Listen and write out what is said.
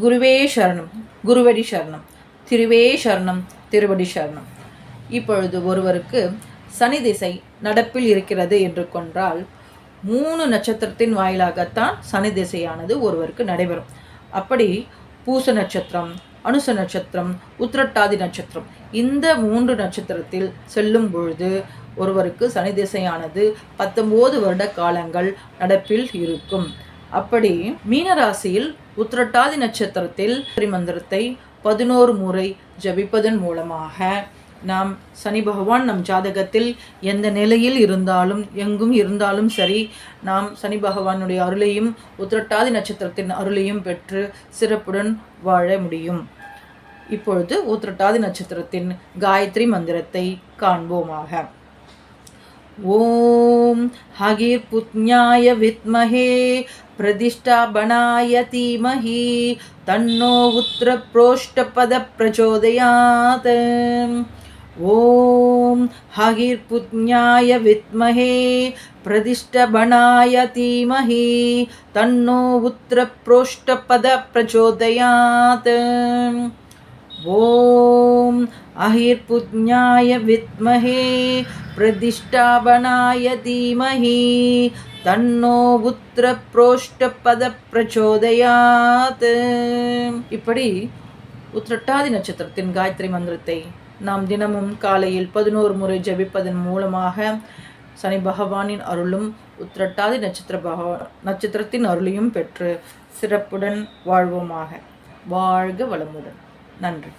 குருவே சரணம் குருவடி சரணம் திருவே சரணம் திருவடி சரணம். இப்பொழுது ஒருவருக்கு சனி திசை நடப்பில் இருக்கிறது என்று கொன்றால் மூணு நட்சத்திரத்தின் வாயிலாகத்தான் சனி திசையானது ஒருவருக்கு நடைபெறும். அப்படி பூச நட்சத்திரம் அனுச நட்சத்திரம் உத்திரட்டாதி நட்சத்திரம் இந்த மூன்று நட்சத்திரத்தில் செல்லும் பொழுது ஒருவருக்கு சனி திசையானது பத்தொம்போது வருட காலங்கள் நடப்பில் இருக்கும். அப்படி மீனராசியில் உத்திரட்டாதி நட்சத்திரத்தில் மந்திரத்தை பதினோரு முறை ஜபிப்பதன் மூலமாக நாம் சனி பகவான் நம் ஜாதகத்தில் எந்த நிலையில் இருந்தாலும் எங்கும் இருந்தாலும் சரி நாம் சனி பகவானுடைய அருளையும் உத்திரட்டாதி நட்சத்திரத்தின் அருளையும் பெற்று சிறப்புடன் வாழ முடியும். இப்பொழுது உத்திரட்டாதி நட்சத்திரத்தின் காயத்ரி மந்திரத்தை காண்போமாக. ஓம் ஹகிர் புத்ஞாய வித்மகே प्रतिष्ठाबणाय धीमहि तन्नो उत्तरप्रोष्ठपदप्रचोदयात् ॐ हगिर्पुत्न्याय विद्महे प्रतिष्ठबणाय धीमहि तन्नो उत्तरप्रोष्ठपदप्रचोदयात् ॐ अहिर्पुज्ञाय विद्महे प्रतिष्ठापनाय धीमहि தன்னோ உத்திர புரோஷ்டபத பிரச்சோதயாத் இப்படி உத்திரட்டாதி நட்சத்திரத்தின் காயத்ரி மந்திரத்தை நாம் தினமும் காலையில் பதினோரு முறை ஜபிப்பதன் மூலமாக சனி பகவானின் அருளும் உத்திரட்டாதி நட்சத்திர பகவா நட்சத்திரத்தின் அருளையும் பெற்று சிறப்புடன் வாழ்வோமாக வாழ்க வளமுடன் நன்றி